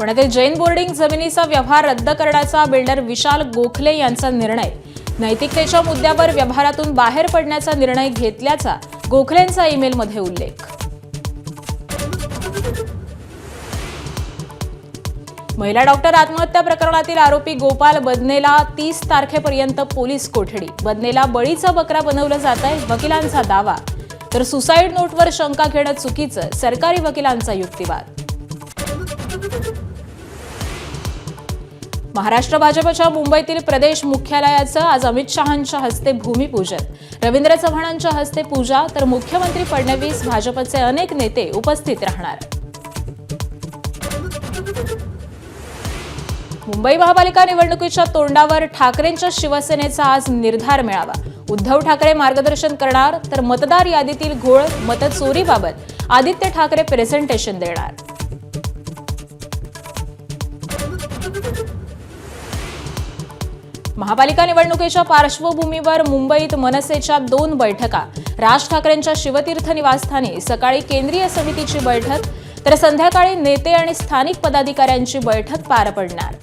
पुण्यातील जैन बोर्डिंग जमिनीचा व्यवहार रद्द करण्याचा बिल्डर विशाल गोखले यांचा निर्णय. नैतिकतेच्या मुद्द्यावर व्यवहारातून बाहेर पडण्याचा निर्णय घेतल्याचा गोखलेंचा ईमेलमध्ये उल्लेख. महिला डॉक्टर आत्महत्या प्रकरणातील आरोपी गोपाल बदनेला तीस तारखेपर्यंत पोलीस कोठडी. बदनेला बळीचा बकरा बनवलं जात आहे वकिलांचा दावा. तर सुसाईड नोटवर शंका घेणं चुकीचं सरकारी वकिलांचा युक्तिवाद. महाराष्ट्र भाजपच्या मुंबईतील प्रदेश मुख्यालयाचं आज अमित शहांच्या हस्ते भूमिपूजन. रवींद्र चव्हाणांच्या हस्ते पूजा तर मुख्यमंत्री फडणवीस भाजपचे अनेक नेते उपस्थित राहणार. मुंबई महापालिका निवडणुकीच्या तोंडावर ठाकरेंच्या शिवसेनेचा आज निर्धार मिळावा. उद्धव ठाकरे मार्गदर्शन करणार तर मतदार यादीतील घोळ मतचोरीबाबत आदित्य ठाकरे प्रेझेंटेशन देणार. महापालिका निवडणुकीच्या पार्श्वभूमीवर मुंबईत मनसेच्या दोन बैठका. राज ठाकरेंच्या शिवतीर्थ निवासस्थानी सकाळी केंद्रीय समितीची बैठक तर संध्याकाळी नेते आणि स्थानिक पदाधिकाऱ्यांची बैठक पार पडणार.